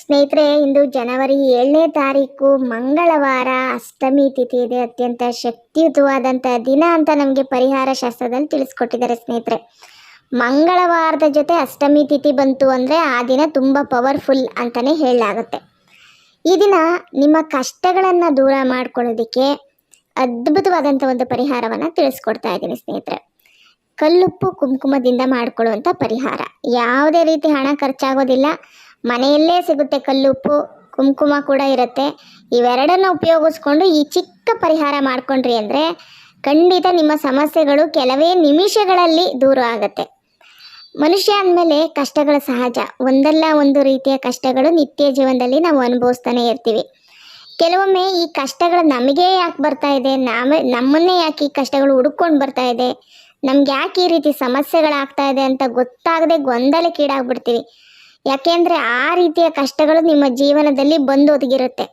ಸ್ನೇಹಿತರೆ, ಇಂದು ಜನವರಿ ಏಳನೇ ತಾರೀಕು ಮಂಗಳವಾರ ಅಷ್ಟಮಿ ತಿಥಿ ಇದೆ. ಅತ್ಯಂತ ಶಕ್ತಿಯುತವಾದಂಥ ದಿನ ಅಂತ ನಮಗೆ ಪರಿಹಾರ ಶಾಸ್ತ್ರದಲ್ಲಿ ತಿಳಿಸ್ಕೊಟ್ಟಿದ್ದಾರೆ ಸ್ನೇಹಿತರೆ. ಮಂಗಳವಾರದ ಜೊತೆ ಅಷ್ಟಮಿ ತಿಥಿ ಬಂತು ಅಂದರೆ ಆ ದಿನ ತುಂಬ ಪವರ್ಫುಲ್ ಅಂತಲೇ ಹೇಳಲಾಗುತ್ತೆ. ಈ ದಿನ ನಿಮ್ಮ ಕಷ್ಟಗಳನ್ನು ದೂರ ಮಾಡ್ಕೊಳ್ಳೋದಕ್ಕೆ ಅದ್ಭುತವಾದಂಥ ಒಂದು ಪರಿಹಾರವನ್ನು ತಿಳಿಸ್ಕೊಡ್ತಾ ಇದ್ದೀನಿ ಸ್ನೇಹಿತರೆ. ಕಲ್ಲುಪ್ಪು ಕುಂಕುಮದಿಂದ ಮಾಡಿಕೊಳ್ಳುವಂಥ ಪರಿಹಾರ. ಯಾವುದೇ ರೀತಿ ಹಣ ಖರ್ಚಾಗೋದಿಲ್ಲ. ಮನೆಯಲ್ಲೇ ಸಿಗುತ್ತೆ ಕಲ್ಲುಪ್ಪು ಕುಂಕುಮ ಕೂಡ ಇರುತ್ತೆ. ಇವೆರಡನ್ನು ಉಪಯೋಗಿಸ್ಕೊಂಡು ಈ ಚಿಕ್ಕ ಪರಿಹಾರ ಮಾಡಿಕೊಂಡ್ರಿ ಅಂದರೆ ಖಂಡಿತ ನಿಮ್ಮ ಸಮಸ್ಯೆಗಳು ಕೆಲವೇ ನಿಮಿಷಗಳಲ್ಲಿ ದೂರ ಆಗುತ್ತೆ. ಮನುಷ್ಯ ಅಂದಮೇಲೆ ಕಷ್ಟಗಳು ಸಹಜ. ಒಂದಲ್ಲ ಒಂದು ರೀತಿಯ ಕಷ್ಟಗಳು ನಿತ್ಯ ಜೀವನದಲ್ಲಿ ನಾವು ಅನುಭವಿಸ್ತಾನೆ ಇರ್ತೀವಿ. ಕೆಲವೊಮ್ಮೆ ಈ ಕಷ್ಟಗಳು ನಮಗೇ ಯಾಕೆ ಬರ್ತಾ ಇದೆ? ನಾವೇ, ನಮ್ಮನ್ನೇ ಯಾಕೆ ಈ ಕಷ್ಟಗಳು ಹುಡುಕೊಂಡು ಬರ್ತಾ ಇದೆ? ನಮ್ಗೆ ಯಾಕೆ ಈ ರೀತಿ ಸಮಸ್ಯೆಗಳಾಗ್ತಾ ಇದೆ ಅಂತ ಗೊತ್ತಾಗದೆ ಗೊಂದಲಕ್ಕೀಡಾಗ್ಬಿಡ್ತೀವಿ. ಯಾಕೆಂದರೆ ಆ ರೀತಿಯ ಕಷ್ಟಗಳು ನಿಮ್ಮ ಜೀವನದಲ್ಲಿ ಬಂದು ಒದಗಿರುತ್ತೆ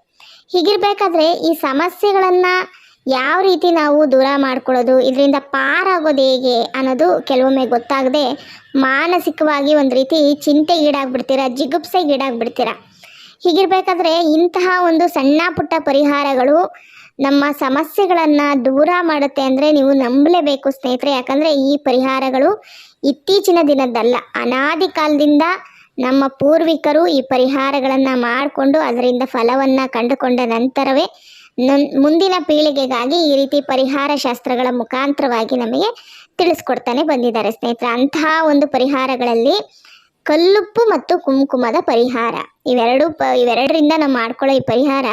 ಹೀಗಿರ್ಬೇಕಾದ್ರೆ ಈ ಸಮಸ್ಯೆಗಳನ್ನು ಯಾವ ರೀತಿ ನಾವು ದೂರ ಮಾಡ್ಕೊಳ್ಳೋದು, ಇದರಿಂದ ಪಾರಾಗೋದು ಹೇಗೆ ಅನ್ನೋದು ಕೆಲವೊಮ್ಮೆ ಗೊತ್ತಾಗದೆ ಮಾನಸಿಕವಾಗಿ ಒಂದು ರೀತಿ ಚಿಂತೆಗೀಡಾಗ್ಬಿಡ್ತೀರಾ ಜಿಗುಪ್ಸೆಗೀಡಾಗ್ಬಿಡ್ತೀರಾ ಹೀಗಿರಬೇಕಾದ್ರೆ ಇಂತಹ ಒಂದು ಸಣ್ಣ ಪುಟ್ಟ ಪರಿಹಾರಗಳು ನಮ್ಮ ಸಮಸ್ಯೆಗಳನ್ನು ದೂರ ಮಾಡುತ್ತೆ ಅಂದರೆ ನೀವು ನಂಬಲೇಬೇಕು ಸ್ನೇಹಿತರೆ. ಯಾಕಂದರೆ ಈ ಪರಿಹಾರಗಳು ಇತ್ತೀಚಿನ ದಿನದ್ದಲ್ಲ, ಅನಾದಿ ಕಾಲದಿಂದ ನಮ್ಮ ಪೂರ್ವಿಕರು ಈ ಪರಿಹಾರಗಳನ್ನು ಮಾಡಿಕೊಂಡು ಅದರಿಂದ ಫಲವನ್ನು ಕಂಡುಕೊಂಡ ನಂತರವೇ ನನ್ ಮುಂದಿನ ಪೀಳಿಗೆಗಾಗಿ ಈ ರೀತಿ ಪರಿಹಾರ ಶಾಸ್ತ್ರಗಳ ಮುಖಾಂತರವಾಗಿ ನಮಗೆ ತಿಳಿಸ್ಕೊಡ್ತಾನೆ ಬಂದಿದ್ದಾರೆ ಸ್ನೇಹಿತರೆ. ಅಂತಹ ಒಂದು ಪರಿಹಾರಗಳಲ್ಲಿ ಕಲ್ಲುಪ್ಪು ಮತ್ತು ಕುಂಕುಮದ ಪರಿಹಾರ. ಇವೆರಡು ಪ ಇವೆರಡರಿಂದ ನಾವು ಮಾಡ್ಕೊಳ್ಳೋ ಈ ಪರಿಹಾರ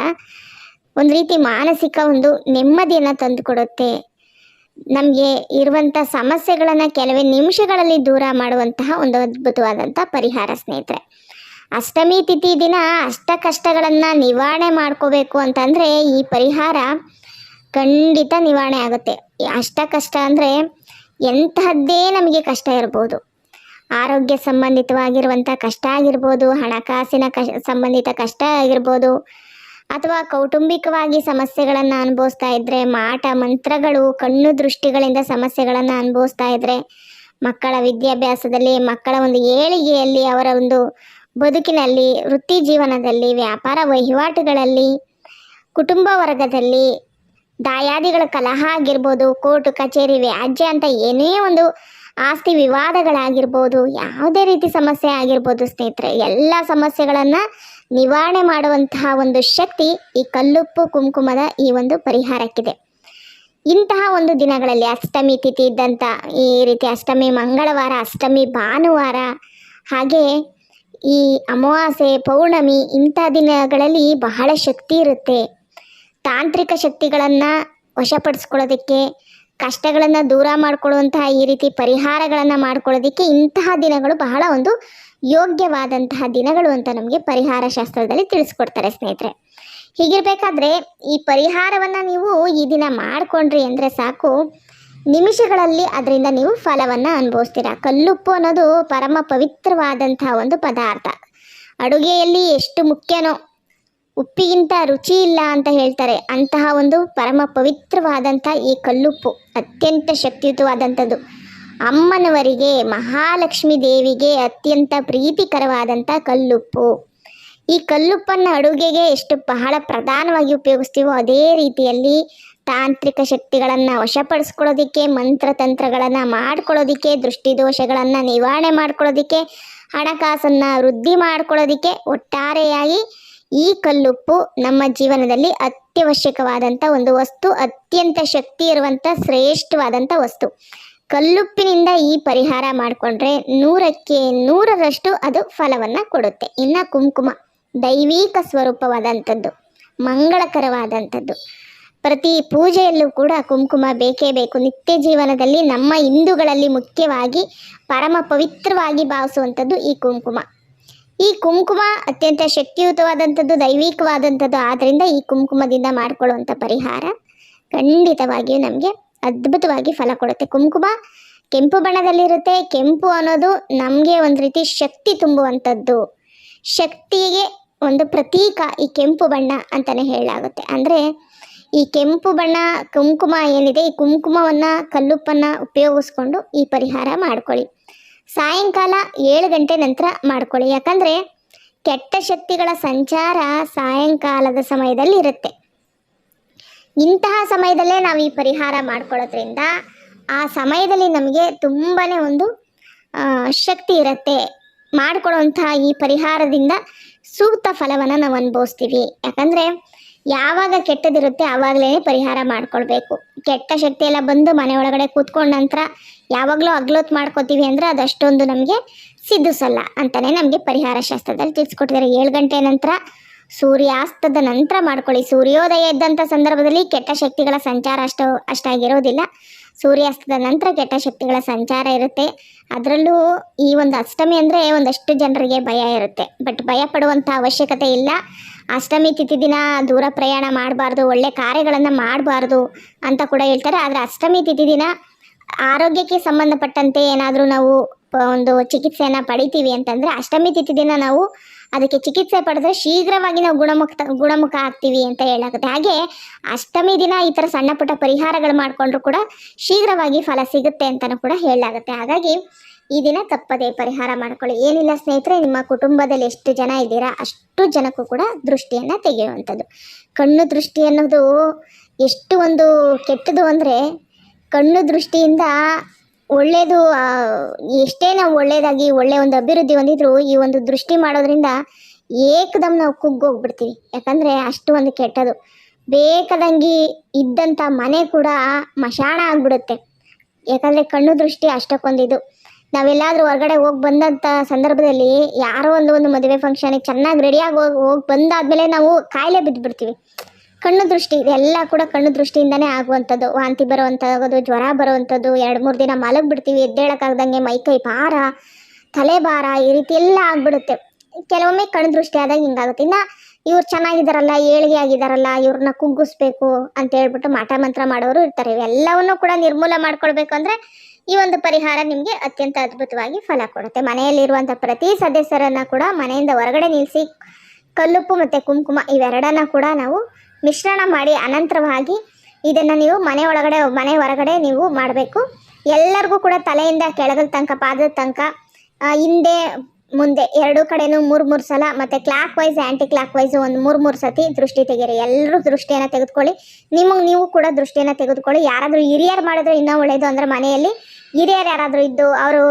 ಒಂದು ರೀತಿ ಮಾನಸಿಕ ಒಂದು ನೆಮ್ಮದಿಯನ್ನು ತಂದುಕೊಡುತ್ತೆ ನಮಗೆ ಇರುವಂಥ ಸಮಸ್ಯೆಗಳನ್ನು ಕೆಲವೇ ನಿಮಿಷಗಳಲ್ಲಿ ದೂರ ಮಾಡುವಂತಹ ಒಂದು ಅದ್ಭುತವಾದಂಥ ಪರಿಹಾರ ಸ್ನೇಹಿತರೆ. ಅಷ್ಟಮಿ ತಿಥಿ ದಿನ ಅಷ್ಟ ಕಷ್ಟಗಳನ್ನು ನಿವಾರಣೆ ಮಾಡ್ಕೋಬೇಕು ಅಂತಂದರೆ ಈ ಪರಿಹಾರ ಖಂಡಿತ ನಿವಾರಣೆ ಆಗುತ್ತೆ. ಅಷ್ಟ ಕಷ್ಟ ಅಂದರೆ ಎಂತಹದ್ದೇ ನಮಗೆ ಕಷ್ಟ ಇರ್ಬೋದು. ಆರೋಗ್ಯ ಸಂಬಂಧಿತವಾಗಿರುವಂಥ ಕಷ್ಟ ಆಗಿರ್ಬೋದು, ಹಣಕಾಸಿನ ಕಷ್ ಸಂಬಂಧಿತ ಕಷ್ಟ ಆಗಿರ್ಬೋದು ಅಥವಾ ಕೌಟುಂಬಿಕವಾಗಿ ಸಮಸ್ಯೆಗಳನ್ನು ಅನುಭವಿಸ್ತಾ ಇದ್ದರೆ ಮಾಟ, ಮಂತ್ರಗಳು, ಕಣ್ಣು ದೃಷ್ಟಿಗಳಿಂದ ಸಮಸ್ಯೆಗಳನ್ನು ಅನುಭವಿಸ್ತಾ ಇದ್ದರೆ ಮಕ್ಕಳ ವಿದ್ಯಾಭ್ಯಾಸದಲ್ಲಿ, ಮಕ್ಕಳ ಒಂದು ಏಳಿಗೆಯಲ್ಲಿ, ಅವರ ಒಂದು ಬದುಕಿನಲ್ಲಿ, ವೃತ್ತಿ ಜೀವನದಲ್ಲಿ, ವ್ಯಾಪಾರ ವಹಿವಾಟುಗಳಲ್ಲಿ, ಕುಟುಂಬ ವರ್ಗದಲ್ಲಿ, ದಾಯಾದಿಗಳ ಕಲಹ ಆಗಿರ್ಬೋದು, ಕೋರ್ಟ್, ಕಚೇರಿ, ವ್ಯಾಜ್ಯ ಅಂತ ಏನೇ ಒಂದು ಆಸ್ತಿ ವಿವಾದಗಳಾಗಿರ್ಬೋದು, ಯಾವುದೇ ರೀತಿ ಸಮಸ್ಯೆ ಆಗಿರ್ಬೋದು ಸ್ನೇಹಿತರೆ, ಎಲ್ಲ ಸಮಸ್ಯೆಗಳನ್ನು ನಿವಾರಣೆ ಮಾಡುವಂತಹ ಒಂದು ಶಕ್ತಿ ಈ ಕಲ್ಲುಪ್ಪು ಕುಂಕುಮದ ಈ ಒಂದು ಪರಿಹಾರಕ್ಕಿದೆ. ಇಂತಹ ಒಂದು ದಿನಗಳಲ್ಲಿ ಅಷ್ಟಮಿ ತಿಥಿ ಇದ್ದಂಥ ಈ ರೀತಿ ಅಷ್ಟಮಿ, ಮಂಗಳವಾರ, ಅಷ್ಟಮಿ, ಭಾನುವಾರ, ಹಾಗೆ ಈ ಅಮಾವಾಸ್ಯೆ, ಪೌರ್ಣಮಿ ಇಂಥ ದಿನಗಳಲ್ಲಿ ಬಹಳ ಶಕ್ತಿ ಇರುತ್ತೆ. ತಾಂತ್ರಿಕ ಶಕ್ತಿಗಳನ್ನು ವಶಪಡಿಸ್ಕೊಳ್ಳೋದಕ್ಕೆ ಕಷ್ಟಗಳನ್ನು ದೂರ ಮಾಡ್ಕೊಳ್ಳುವಂತಹ ಈ ರೀತಿ ಪರಿಹಾರಗಳನ್ನು ಮಾಡ್ಕೊಳ್ಳೋದಕ್ಕೆ ಇಂತಹ ದಿನಗಳು ಬಹಳ ಒಂದು ಯೋಗ್ಯವಾದಂತಹ ದಿನಗಳು ಅಂತ ನಮಗೆ ಪರಿಹಾರ ಶಾಸ್ತ್ರದಲ್ಲಿ ತಿಳಿಸ್ಕೊಡ್ತಾರೆ ಸ್ನೇಹಿತರೆ. ಹೀಗಿರಬೇಕಾದ್ರೆ ಈ ಪರಿಹಾರವನ್ನು ನೀವು ಈ ದಿನ ಮಾಡಿಕೊಂಡ್ರಿ ಅಂದರೆ ಸಾಕು. ನಿಮಿಷಗಳಲ್ಲಿ ಅದರಿಂದ ನೀವು ಫಲವನ್ನು ಅನುಭವಿಸ್ತೀರಾ. ಕಲ್ಲುಪ್ಪು ಅನ್ನೋದು ಪರಮ ಪವಿತ್ರವಾದಂತಹ ಒಂದು ಪದಾರ್ಥ. ಅಡುಗೆಯಲ್ಲಿ ಎಷ್ಟು ಮುಖ್ಯನೋ ಉಪ್ಪಿಗಿಂತ ರುಚಿ ಇಲ್ಲ ಅಂತ ಹೇಳ್ತಾರೆ. ಅಂತಹ ಒಂದು ಪರಮ ಪವಿತ್ರವಾದಂಥ ಈ ಕಲ್ಲುಪ್ಪು ಅತ್ಯಂತ ಶಕ್ತಿಯುತವಾದಂಥದ್ದು. ಅಮ್ಮನವರಿಗೆ, ಮಹಾಲಕ್ಷ್ಮಿ ದೇವಿಗೆ ಅತ್ಯಂತ ಪ್ರೀತಿಕರವಾದಂಥ ಕಲ್ಲುಪ್ಪು. ಈ ಕಲ್ಲುಪ್ಪನ್ನು ಅಡುಗೆಗೆ ಎಷ್ಟು ಬಹಳ ಪ್ರಧಾನವಾಗಿ ಉಪಯೋಗಿಸ್ತೀವೋ ಅದೇ ರೀತಿಯಲ್ಲಿ ತಾಂತ್ರಿಕ ಶಕ್ತಿಗಳನ್ನು ವಶಪಡಿಸ್ಕೊಳ್ಳೋದಕ್ಕೆ, ಮಂತ್ರತಂತ್ರಗಳನ್ನು ಮಾಡ್ಕೊಳ್ಳೋದಿಕ್ಕೆ, ದೃಷ್ಟಿದೋಷಗಳನ್ನು ನಿವಾರಣೆ ಮಾಡ್ಕೊಳ್ಳೋದಿಕ್ಕೆ, ಹಣಕಾಸನ್ನು ವೃದ್ಧಿ ಮಾಡ್ಕೊಳ್ಳೋದಕ್ಕೆ ಒಟ್ಟಾರೆಯಾಗಿ ಈ ಕಲ್ಲುಪ್ಪು ನಮ್ಮ ಜೀವನದಲ್ಲಿ ಅತ್ಯವಶ್ಯಕವಾದಂಥ ಒಂದು ವಸ್ತು, ಅತ್ಯಂತ ಶಕ್ತಿ ಇರುವಂಥ ಶ್ರೇಷ್ಠವಾದಂಥ ವಸ್ತು. ಕಲ್ಲುಪ್ಪಿನಿಂದ ಈ ಪರಿಹಾರ ಮಾಡಿಕೊಂಡ್ರೆ ನೂರಕ್ಕೆ ನೂರರಷ್ಟು ಅದು ಫಲವನ್ನು ಕೊಡುತ್ತೆ. ಇನ್ನು ಕುಂಕುಮ, ದೈವಿಕ ಸ್ವರೂಪವಾದಂಥದ್ದು, ಮಂಗಳಕರವಾದಂಥದ್ದು. ಪ್ರತಿ ಪೂಜೆಯಲ್ಲೂ ಕೂಡ ಕುಂಕುಮ ಬೇಕೇ ಬೇಕು. ನಿತ್ಯ ಜೀವನದಲ್ಲಿ ನಮ್ಮ ಹಿಂದೂಗಳಲ್ಲಿ ಮುಖ್ಯವಾಗಿ ಪರಮ ಪವಿತ್ರವಾಗಿ ಭಾವಿಸುವಂಥದ್ದು ಈ ಕುಂಕುಮ. ಈ ಕುಂಕುಮ ಅತ್ಯಂತ ಶಕ್ತಿಯುತವಾದಂಥದ್ದು, ದೈವಿಕವಾದಂಥದ್ದು. ಆದ್ದರಿಂದ ಈ ಕುಂಕುಮದಿಂದ ಮಾಡಿಕೊಳ್ಳುವಂಥ ಪರಿಹಾರ ಖಂಡಿತವಾಗಿಯೂ ನಮಗೆ ಅದ್ಭುತವಾಗಿ ಫಲ ಕೊಡುತ್ತೆ. ಕುಂಕುಮ ಕೆಂಪು ಬಣ್ಣದಲ್ಲಿರುತ್ತೆ. ಕೆಂಪು ಅನ್ನೋದು ನಮಗೆ ಒಂದು ರೀತಿ ಶಕ್ತಿ ತುಂಬುವಂಥದ್ದು. ಶಕ್ತಿಗೆ ಒಂದು ಪ್ರತೀಕ ಈ ಕೆಂಪು ಬಣ್ಣ ಅಂತಲೇ ಹೇಳಲಾಗುತ್ತೆ. ಅಂದರೆ ಈ ಕೆಂಪು ಬಣ್ಣ, ಕುಂಕುಮ ಏನಿದೆ, ಈ ಕುಂಕುಮವನ್ನು, ಕಲ್ಲುಪ್ಪನ್ನು ಉಪಯೋಗಿಸ್ಕೊಂಡು ಈ ಪರಿಹಾರ ಮಾಡ್ಕೊಳ್ಳಿ. ಸಾಯಂಕಾಲ ಏಳು ಗಂಟೆ ನಂತರ ಮಾಡ್ಕೊಳ್ಳಿ. ಯಾಕಂದರೆ ಕೆಟ್ಟ ಶಕ್ತಿಗಳ ಸಂಚಾರ ಸಾಯಂಕಾಲದ ಸಮಯದಲ್ಲಿ ಇರುತ್ತೆ. ಇಂತಹ ಸಮಯದಲ್ಲೇ ನಾವು ಈ ಪರಿಹಾರ ಮಾಡ್ಕೊಳ್ಳೋದ್ರಿಂದ ಆ ಸಮಯದಲ್ಲಿ ನಮಗೆ ತುಂಬಾ ಒಂದು ಶಕ್ತಿ ಇರುತ್ತೆ. ಮಾಡ್ಕೊಳ್ಳೋಂತಹ ಈ ಪರಿಹಾರದಿಂದ ಸೂಕ್ತ ಫಲವನ್ನು ನಾವು ಅನುಭವಿಸ್ತೀವಿ. ಯಾಕಂದರೆ ಯಾವಾಗ ಕೆಟ್ಟದಿರುತ್ತೆ ಆವಾಗಲೇ ಪರಿಹಾರ ಮಾಡ್ಕೊಳ್ಬೇಕು. ಕೆಟ್ಟ ಶಕ್ತಿ ಎಲ್ಲ ಬಂದು ಮನೆ ಒಳಗಡೆ ಕೂತ್ಕೊಂಡ ನಂತರ ಯಾವಾಗಲೂ ಅಗ್ಲೋತ್ ಮಾಡ್ಕೋತೀವಿ ಅಂದರೆ ಅದಷ್ಟೊಂದು ನಮಗೆ ಸಿದ್ಧಿಸಲ್ಲ ಅಂತಲೇ ನಮಗೆ ಪರಿಹಾರ ಶಾಸ್ತ್ರದಲ್ಲಿ ತಿಳಿಸ್ಕೊಟ್ಟಿದ್ದಾರೆ. ಏಳು ಗಂಟೆ ನಂತರ ಸೂರ್ಯಾಸ್ತದ ನಂತರ ಮಾಡ್ಕೊಳ್ಳಿ. ಸೂರ್ಯೋದಯ ಇದ್ದಂಥ ಸಂದರ್ಭದಲ್ಲಿ ಕೆಟ್ಟ ಶಕ್ತಿಗಳ ಸಂಚಾರ ಅಷ್ಟು ಅಷ್ಟಾಗಿರೋದಿಲ್ಲ. ಸೂರ್ಯಾಸ್ತದ ನಂತರ ಕೆಟ್ಟ ಶಕ್ತಿಗಳ ಸಂಚಾರ ಇರುತ್ತೆ. ಅದರಲ್ಲೂ ಈ ಒಂದು ಅಷ್ಟಮಿ ಅಂದರೆ ಒಂದಷ್ಟು ಜನರಿಗೆ ಭಯ ಇರುತ್ತೆ. ಬಟ್ ಭಯ ಪಡುವಂಥ ಅವಶ್ಯಕತೆ ಇಲ್ಲ. ಅಷ್ಟಮಿ ತಿಥಿ ದಿನ ದೂರ ಪ್ರಯಾಣ ಮಾಡಬಾರ್ದು, ಒಳ್ಳೆ ಕಾರ್ಯಗಳನ್ನು ಮಾಡಬಾರ್ದು ಅಂತ ಕೂಡ ಹೇಳ್ತಾರೆ. ಆದರೆ ಅಷ್ಟಮಿ ತಿಥಿ ದಿನ ಆರೋಗ್ಯಕ್ಕೆ ಸಂಬಂಧಪಟ್ಟಂತೆ ಏನಾದರೂ ನಾವು ಒಂದು ಚಿಕಿತ್ಸೆಯನ್ನು ಪಡಿತೀವಿ ಅಂತಂದರೆ ಅಷ್ಟಮಿ ತಿಥಿ ದಿನ ನಾವು ಅದಕ್ಕೆ ಚಿಕಿತ್ಸೆ ಪಡೆದ್ರೆ ಶೀಘ್ರವಾಗಿ ನಾವು ಗುಣಮುಖ ಗುಣಮುಖ ಆಗ್ತೀವಿ ಅಂತ ಹೇಳಾಗುತ್ತೆ. ಹಾಗೆ ಅಷ್ಟಮಿ ದಿನ ಈ ಥರ ಸಣ್ಣ ಪುಟ್ಟ ಪರಿಹಾರಗಳು ಮಾಡಿಕೊಂಡ್ರು ಕೂಡ ಶೀಘ್ರವಾಗಿ ಫಲ ಸಿಗುತ್ತೆ ಅಂತಲೂ ಕೂಡ ಹೇಳಲಾಗುತ್ತೆ ಹಾಗಾಗಿ ಈ ದಿನ ತಪ್ಪದೇ ಪರಿಹಾರ ಮಾಡ್ಕೊಳ್ಳಿ. ಏನಿಲ್ಲ ಸ್ನೇಹಿತರೆ, ನಿಮ್ಮ ಕುಟುಂಬದಲ್ಲಿ ಎಷ್ಟು ಜನ ಇದ್ದೀರಾ ಅಷ್ಟು ಜನಕ್ಕೂ ಕೂಡ ದೃಷ್ಟಿಯನ್ನು ತೆಗೆಯುವಂಥದ್ದು. ಕಣ್ಣು ದೃಷ್ಟಿ ಅನ್ನೋದು ಎಷ್ಟು ಒಂದು ಕೆಟ್ಟದು ಅಂದರೆ ಕಣ್ಣು ದೃಷ್ಟಿಯಿಂದ ಒಳ್ಳೆಯದು ಎಷ್ಟೇ ನಾವು ಒಳ್ಳೆಯದಾಗಿ ಒಳ್ಳೆ ಒಂದು ಅಭಿವೃದ್ಧಿ ಹೊಂದಿದ್ರು ಈ ಒಂದು ದೃಷ್ಟಿ ಮಾಡೋದ್ರಿಂದ ಏಕದಮ್ ನಾವು ಕುಗ್ಗೋಗ್ಬಿಡ್ತೀವಿ ಯಾಕಂದರೆ ಅಷ್ಟು ಒಂದು ಕೆಟ್ಟದು. ಬೇಕಾದಂಗೆ ಇದ್ದಂಥ ಮನೆ ಕೂಡ ಮಶಾಣ ಆಗಿಬಿಡುತ್ತೆ. ಯಾಕಂದರೆ ಕಣ್ಣು ದೃಷ್ಟಿ ಅಷ್ಟಕ್ಕೊಂದಿದು. ನಾವೆಲ್ಲಾದರೂ ಹೊರಗಡೆ ಹೋಗಿ ಬಂದಂತ ಸಂದರ್ಭದಲ್ಲಿ ಯಾರೋ ಒಂದು ಒಂದು ಮದುವೆ ಫಂಕ್ಷನಿಗೆ ಚೆನ್ನಾಗಿ ರೆಡಿಯಾಗಿ ಹೋಗಿ ಹೋಗಿ ಬಂದಾದ್ಮೇಲೆ ನಾವು ಕಾಯಿಲೆ ಬಿದ್ದುಬಿಡ್ತೀವಿ ಕಣ್ಣು ದೃಷ್ಟಿ, ಇದೆಲ್ಲ ಕೂಡ ಕಣ್ಣು ದೃಷ್ಟಿಯಿಂದನೇ ಆಗುವಂಥದ್ದು. ವಾಂತಿ ಬರುವಂಥದ್ದು, ಜ್ವರ ಬರುವಂಥದ್ದು, ಎರಡು ಮೂರು ದಿನ ಮಲಗಿಬಿಡ್ತೀವಿ, ಎದ್ದೇಳಕ್ಕಾಗ್ದಂಗೆ ಮೈಕೈ ಭಾರ, ತಲೆ ಭಾರ, ಈ ರೀತಿ ಎಲ್ಲ ಆಗ್ಬಿಡುತ್ತೆ. ಕೆಲವೊಮ್ಮೆ ಕಣ್ಣು ದೃಷ್ಟಿ ಆದಾಗ ಹಿಂಗಾಗುತ್ತೆ. ಇನ್ನು ಇವ್ರು ಚೆನ್ನಾಗಿದ್ದಾರಲ್ಲ ಏಳಿಗೆ ಆಗಿದ್ದಾರಲ್ಲ ಇವ್ರನ್ನ ಕುಗ್ಗಿಸ್ಬೇಕು ಅಂತ ಹೇಳ್ಬಿಟ್ಟು ಮಾಟ ಮಂತ್ರ ಮಾಡೋರು ಇರ್ತಾರೆ. ಇವೆಲ್ಲವನ್ನು ಕೂಡ ನಿರ್ಮೂಲ ಮಾಡ್ಕೊಳ್ಬೇಕು ಅಂದರೆ ಈ ಒಂದು ಪರಿಹಾರ ನಿಮಗೆ ಅತ್ಯಂತ ಅದ್ಭುತವಾಗಿ ಫಲ ಕೊಡುತ್ತೆ. ಮನೆಯಲ್ಲಿರುವಂಥ ಪ್ರತಿ ಸದಸ್ಯರನ್ನು ಕೂಡ ಮನೆಯಿಂದ ಹೊರಗಡೆ ನಿಲ್ಲಿಸಿ, ಕಲ್ಲುಪ್ಪು ಮತ್ತು ಕುಂಕುಮ ಇವೆರಡನ್ನ ಕೂಡ ನಾವು ಮಿಶ್ರಣ ಮಾಡಿ ಅನಂತರವಾಗಿ ಇದನ್ನು ನೀವು ಮನೆ ಒಳಗಡೆ, ಮನೆ ಹೊರಗಡೆ ನೀವು ಮಾಡಬೇಕು. ಎಲ್ಲರಿಗೂ ಕೂಡ ತಲೆಯಿಂದ ಕೆಳಗಲ್ ತನಕ ಪಾದದ ತನಕ ಹಿಂದೆ, ಮುಂದೆ ಎರಡು ಕಡೆನೂ ಮೂರು ಮೂರು ಸಲ ಮತ್ತು clockwise anticlockwise ಒಂದು ಮೂರು ಮೂರು ಸತಿ ದೃಷ್ಟಿ ತೆಗೀರಿ. ಎಲ್ಲರೂ ದೃಷ್ಟಿಯನ್ನು ತೆಗೆದುಕೊಳ್ಳಿ. ನಿಮಗೆ ನೀವು ಕೂಡ ದೃಷ್ಟಿಯನ್ನು ತೆಗೆದುಕೊಳ್ಳಿ. ಯಾರಾದರೂ ಹಿರಿಯರು ಮಾಡಿದ್ರೆ ಇನ್ನೂ ಒಳ್ಳೆಯದು ಅಂದರೆ ಮನೆಯಲ್ಲಿ ಹಿರಿಯರು ಯಾರಾದರೂ ಇದ್ದು ಅವರು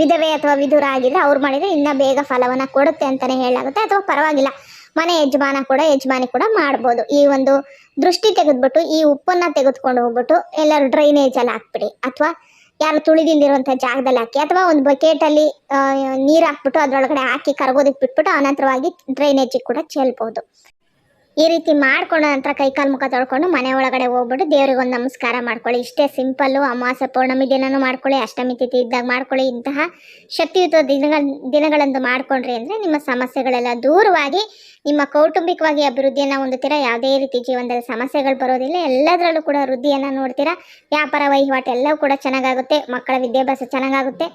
ವಿಧವೆ ಅಥವಾ ವಿಧುರ ಆಗಿದ್ದರೆ ಅವ್ರು ಮಾಡಿದರೆ ಇನ್ನೂ ಬೇಗ ಫಲವನ್ನು ಕೊಡುತ್ತೆ ಅಂತಲೇ ಹೇಳಲಾಗುತ್ತೆ. ಅಥವಾ ಪರವಾಗಿಲ್ಲ. ಮನೆ ಯಜಮಾನ ಕೂಡ ಯಜಮಾನಿ ಕೂಡ ಮಾಡ್ಬೋದು. ಈ ಒಂದು ದೃಷ್ಟಿ ತೆಗೆದ್ಬಿಟ್ಟು, ಈ ಉಪ್ಪನ್ನು ತೆಗೆದುಕೊಂಡು ಹೋಗ್ಬಿಟ್ಟು ಎಲ್ಲರೂ ಡ್ರೈನೇಜಲ್ಲಿ ಹಾಕ್ಬಿಡಿ. ಅಥವಾ ಯಾರು ತುಳಿದಿಲ್ದಿರುವಂಥ ಜಾಗದಲ್ಲಿ ಹಾಕಿ, ಅಥವಾ ಒಂದು ಬಕೆಟಲ್ಲಿ ನೀರು ಹಾಕ್ಬಿಟ್ಟು ಅದರೊಳಗಡೆ ಹಾಕಿ ಕರಗೋದಕ್ಕೆ ಬಿಟ್ಬಿಟ್ಟು ಅನಂತರವಾಗಿ ಡ್ರೈನೇಜಿಗೆ ಕೂಡ ಚೆಲ್ಬೋದು. ಈ ರೀತಿ ಮಾಡ್ಕೊಂಡ ನಂತರ ಕೈಕಾಲು ಮುಖ ತೊಳ್ಕೊಂಡು ಮನೆ ಒಳಗಡೆ ಹೋಗ್ಬಿಟ್ಟು ದೇವ್ರಿಗೆ ಒಂದು ನಮಸ್ಕಾರ ಮಾಡ್ಕೊಳ್ಳಿ. ಇಷ್ಟೇ ಸಿಂಪಲ್ಲು, ಅಮಾವಾಸ್ಯ ಪೌರ್ಣಮಿ ದಿನನೂ ಮಾಡ್ಕೊಳ್ಳಿ, ಅಷ್ಟಮಿ ತಿಥಿ ಇದ್ದಾಗ ಮಾಡ್ಕೊಳ್ಳಿ. ಇಂತಹ ಶಕ್ತಿಯುತ ದಿನಗಳ, ದಿನಗಳಂದು ಮಾಡ್ಕೊಂಡ್ರಿ ಅಂದರೆ ನಿಮ್ಮ ಸಮಸ್ಯೆಗಳೆಲ್ಲ ದೂರವಾಗಿ, ನಿಮ್ಮ ಕೌಟುಂಬಿಕವಾಗಿ ಅಭಿವೃದ್ಧಿಯನ್ನು ಹೊಂದುತ್ತೀರಾ? ಯಾವುದೇ ರೀತಿ ಜೀವನದಲ್ಲಿ ಸಮಸ್ಯೆಗಳು ಬರೋದಿಲ್ಲ. ಎಲ್ಲದರಲ್ಲೂ ಕೂಡ ವೃದ್ಧಿಯನ್ನು ನೋಡ್ತೀರಾ? ವ್ಯಾಪಾರ, ವಹಿವಾಟು ಎಲ್ಲವೂ ಕೂಡ ಚೆನ್ನಾಗಾಗುತ್ತೆ. ಮಕ್ಕಳ ವಿದ್ಯಾಭ್ಯಾಸ ಚೆನ್ನಾಗಾಗುತ್ತೆ.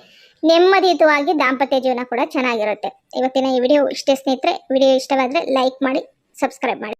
ನೆಮ್ಮದಿಯುತವಾಗಿ ದಾಂಪತ್ಯ ಜೀವನ ಕೂಡ ಚೆನ್ನಾಗಿರುತ್ತೆ. ಇವತ್ತಿನ ಈ ವಿಡಿಯೋ ಇಷ್ಟೇ ಸ್ನೇಹಿತರೆ. ವಿಡಿಯೋ ಇಷ್ಟವಾದರೆ ಲೈಕ್ ಮಾಡಿ ಸಬ್ಸ್ಕ್ರೈಬ್ ಮಾಡಿ